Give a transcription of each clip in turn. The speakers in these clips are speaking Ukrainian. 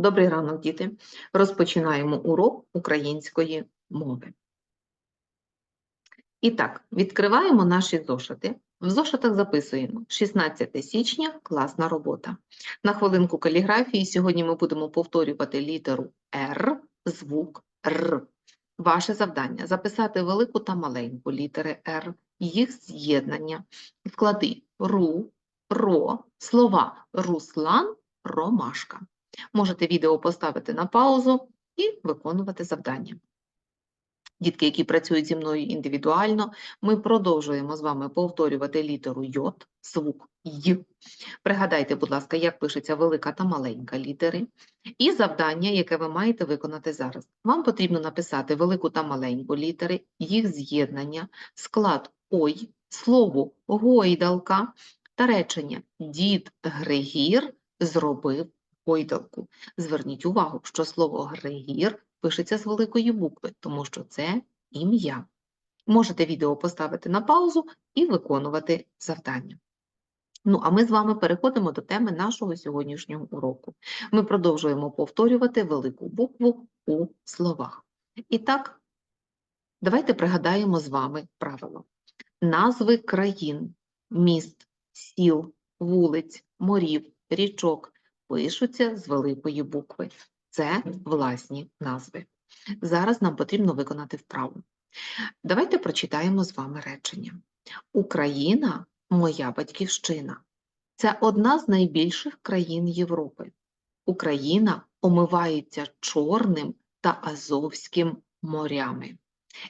Добрий ранок, діти. Розпочинаємо урок української мови. І так, відкриваємо наші зошити. В зошитах записуємо 16 січня класна робота. На хвилинку каліграфії сьогодні ми будемо повторювати літеру Р, звук Р. Ваше завдання записати велику та маленьку літери Р, їх з'єднання. Вклади ру, ро, слова Руслан, Ромашка. Можете відео поставити на паузу і виконувати завдання. Дітки, які працюють зі мною індивідуально, ми продовжуємо з вами повторювати літеру Й, звук Й. Пригадайте, будь ласка, як пишеться велика та маленька літери. І завдання, яке ви маєте виконати зараз. Вам потрібно написати велику та маленьку літери, їх з'єднання, склад ой, слово гойдалка та речення Дід Григір зробив гойдалку. Зверніть увагу, що слово Григір пишеться з великої букви, тому що це ім'я. Можете відео поставити на паузу і виконувати завдання. Ну, а ми з вами переходимо до теми нашого сьогоднішнього уроку. Ми продовжуємо повторювати велику букву у словах. І так, давайте пригадаємо з вами правило. Назви країн, міст, сіл, вулиць, морів, річок пишуться з великої букви. Це власні назви. Зараз нам потрібно виконати вправу. Давайте прочитаємо з вами речення. Україна моя батьківщина. Це одна з найбільших країн Європи. Україна омивається Чорним та Азовським морями.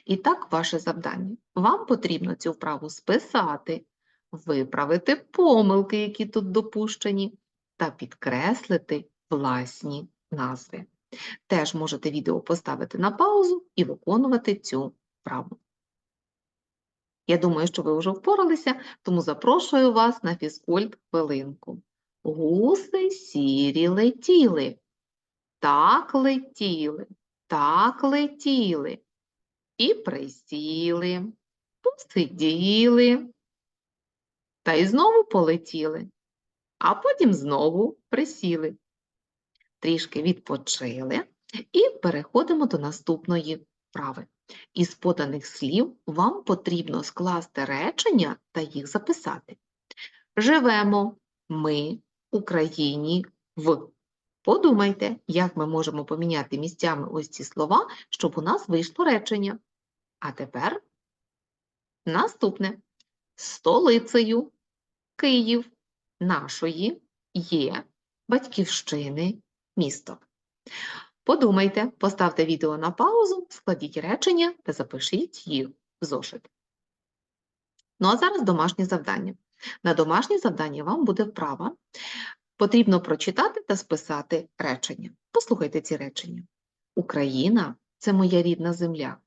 І так, ваше завдання. Вам потрібно цю вправу списати, виправити помилки, які тут допущені, та підкреслити власні назви. Теж можете відео поставити на паузу і виконувати цю вправу. Я думаю, що ви вже впоралися, тому запрошую вас на фізкульт хвилинку. Гуси сірі летіли, так летіли, так летіли, і присіли, посиділи, та й знову полетіли, а потім знову присіли. Трішки відпочили і переходимо до наступної вправи. Із поданих слів вам потрібно скласти речення та їх записати. Живемо ми Україні в. Подумайте, як ми можемо поміняти місцями ось ці слова, щоб у нас вийшло речення. А тепер наступне. Столицею Київ нашої є батьківщини місто. Подумайте, поставте відео на паузу, складіть речення та запишіть їх в зошит. Ну а зараз домашнє завдання. На домашнє завдання вам буде вправа. Потрібно прочитати та списати речення. Послухайте ці речення. Україна це моя рідна земля,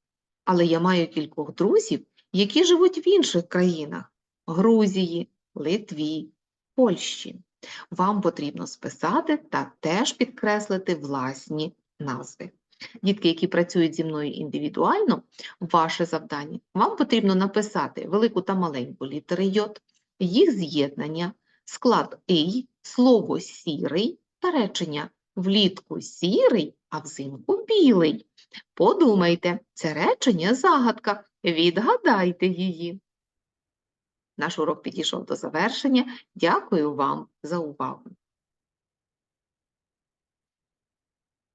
але я маю кількох друзів, які живуть в інших країнах Грузії, Литві, Польщі. Вам потрібно списати та теж підкреслити власні назви. Дітки, які працюють зі мною індивідуально, ваше завдання, вам потрібно написати велику та маленьку літери Й, їх з'єднання, склад «ий», слово сірий та речення влітку сірий, а взимку білий. Подумайте, це речення загадка, відгадайте її. Наш урок підійшов до завершення. Дякую вам за увагу.